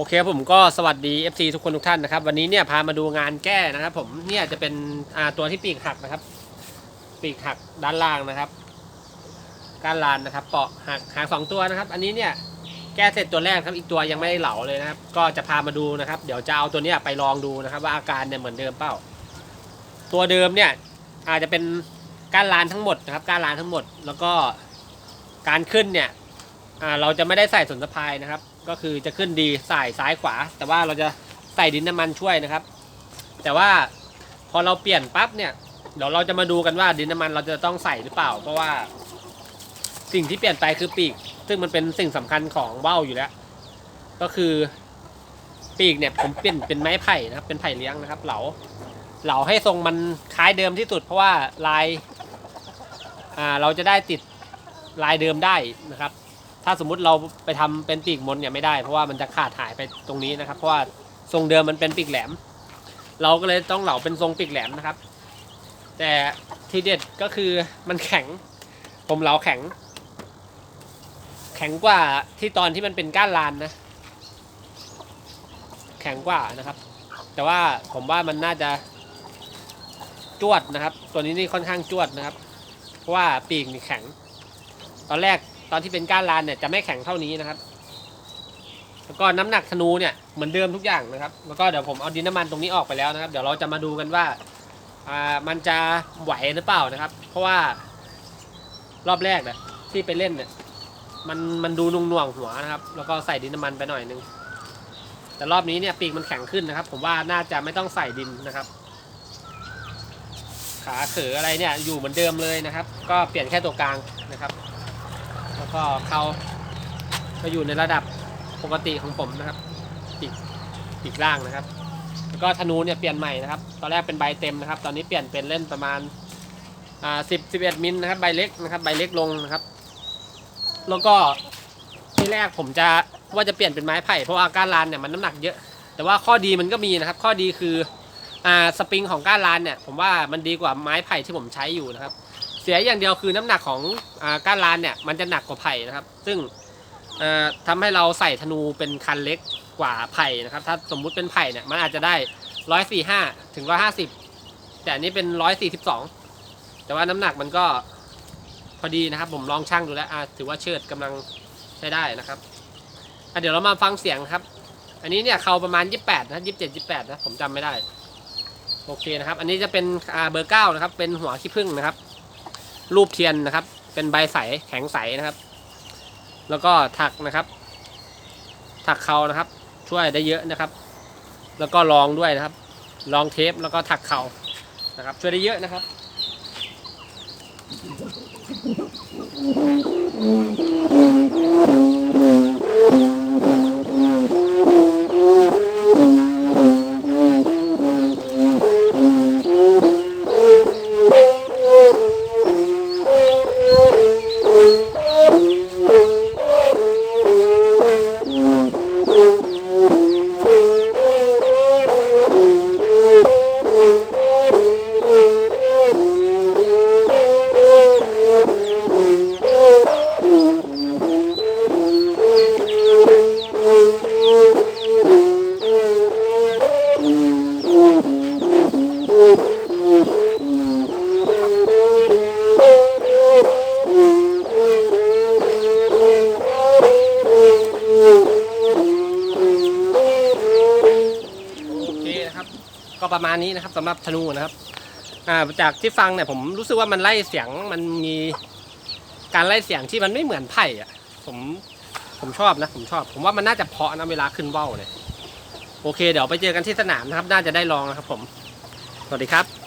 โอเคผมก็สวัสดี FC ทุกคนทุกท่านนะครับ วันนี้เนี่ยพามาดูงานแก้นะครับ ผมเนี่ยจะเป็นตัวที่ปีกหักนะครับ ปีกหักด้านล่างนะครับก้านลานนะครับเปาะหักหักสองตัวนะครับ อันนี้เนี่ยแก้เสร็จตัวแรกครับอีกตัวยังไม่ได้เหลาเลยนะครับ ก็จะพามาดูนะครับ เดี๋ยวจะเอาตัวเนี้ยไปลองดูนะครับ ว่าอาการเนี่ยเหมือนเดิมเปล่า ตัวเดิมเนี่ยอาจจะเป็นก้านลานทั้งหมดนะครับก้านลานทั้งหมด แล้วก็การขึ้นเนี่ย อ่าเราจะไม่ได้ใส่สนสะพายนะครับ ก็คือจะขึ้นดีใส่ซ้ายขวา แต่ว่าเราจะใส่ดินน้ำมันช่วยนะครับ แต่ว่าพอเราเปลี่ยนปั๊บเนี่ยเดี๋ยวเราจะมาดูกันว่าดินน้ำมันเราจะต้องใส่หรือเปล่า เพราะว่า สิ่งที่เปลี่ยนไปคือปีก ซึ่งมันเป็นสิ่งสำคัญของว่าวอยู่แล้ว ก็คือปีกเนี่ยผมเปลี่ยนเป็นไม้ไผ่นะครับ เป็นไผ่เลี้ยงนะครับ เหลาเหลาให้ทรงมันคล้ายเดิมที่สุด เพราะว่าลายอ่าเราจะได้ติดลายเดิมได้นะครับ ถ้าสมมุติเราไปทำเป็นปีกมนเนี่ยไม่ได้เพราะว่ามันจะขาดหายไปตรงนี้นะครับ เพราะว่าทรงเดิมมันเป็นปีกแหลม เราก็เลยต้องเหลาเป็นทรงปีกแหลมนะครับ แต่ทีเด็ดก็คือมันแข็ง ผมเหลาแข็ง แข็งกว่าที่ตอนที่มันเป็นก้านลานนะ แข็งกว่านะครับ แต่ว่าผมว่ามันน่าจะจวดนะครับ ตัวนี้นี่ค่อนข้างจวดนะครับ เพราะว่าปีกนี่แข็ง ตอนแรก ตอนที่เป็นก้านลานเนี่ยจะไม่แข็งเท่านี้นะครับ แล้วก็น้ำหนักธนูเนี่ยเหมือนเดิมทุกอย่างนะครับ แล้วก็เดี๋ยวผมเอาดินน้ำมันตรงนี้ออกไปแล้วนะครับ เดี๋ยวเราจะมาดูกันว่าอ่ามันจะไหวหรือเปล่านะครับ เพราะว่ารอบแรกเนี่ยที่ไปเล่นเนี่ยมันมันดูนุ่งหน่วงหัวนะครับ แล้วก็ใส่ดินน้ำมันไปหน่อยนึงแต่รอบนี้เนี่ยปีกมันแข็งขึ้นนะครับ ผมว่าน่าจะไม่ต้องใส่ดินนะครับ ขาเขืออะไรเนี่ยอยู่เหมือนเดิมเลยนะครับ ก็เปลี่ยนแค่ตัวกลางนะครับ แล้วก็เขาก็อยู่ในระดับปกติของผมนะครับปีกปีกล่างนะครับ แล้วก็ธนูเนี่ยเปลี่ยนใหม่นะครับ ตอนแรกเป็นใบเต็มนะครับ ตอนนี้เปลี่ยนเป็นเล่นประมาณอ่าสิบสิบเอ็ดมิลนะครับใบเล็กนะครับใบเล็กลงนะครับ แล้วก็ที่แรกผมจะว่าจะเปลี่ยนเป็นไม้ไผ่เพราะว่าก้านลานเนี่ยมันน้ำหนักเยอะ แต่ว่าข้อดีมันก็มีนะครับ ข้อดีคืออ่าสปริงของก้านลานเนี่ยผมว่ามันดีกว่าไม้ไผ่ที่ผมใช้อยู่นะครับ เสียอย่างเดียวคือน้ำหนักของอก้านลานเนี่ยมันจะหนักกว่าไผ่นะครับ ซึ่งเอ่อทำให้เราใส่ธนูเป็นคันเล็กกว่าไผ่นะครับ ถ้าสมมุติเป็นไผ่เนี่ยมันอาจจะได้ร้อยสี่ห้าถึงร้อยห้าสิบแต่อันนี้เป็นร้อยสี่สิบสองแต่ว่าน้ำหนักมันก็พอดีนะครับ ผมลองชั่งดูแล้วถือว่าเชิดกำลังใช้ได้นะครับเดี๋ยวเรามาฟังเสียงครับ อันนี้เนี่ยเขาประมาณ28นะ27 28นะผมจำไม่ได้ โอเคนะครับ อันนี้จะเป็นเบอร์เก้านะครับ เป็นหัวขี้ผึ้งนะครับ รูปเทียนนะครับ เป็นใบใสแข็งใสนะครับ แล้วก็ถักนะครับ ถักเขานะครับ ช่วยได้เยอะนะครับ แล้วก็ลองด้วยนะครับ ลองเทปแล้วก็ถักเขานะครับ ช่วยได้เยอะนะครับโประมาณนี้นะครับสำหรับธนูนะครับ อ่าจากที่ฟังเนี่ยผมรู้สึกว่ามันไล่เสียงมันมีการไล่เสียงที่มันไม่เหมือนไผ่อะผมผมชอบนะ ผมชอบ ผมว่ามันน่าจะเพาะนะเวลาขึ้นว่าวเนี่ยโอเค เดี๋ยวไปเจอกันที่สนามนะครับ น่าจะได้ลองนะครับผม สวัสดีครับ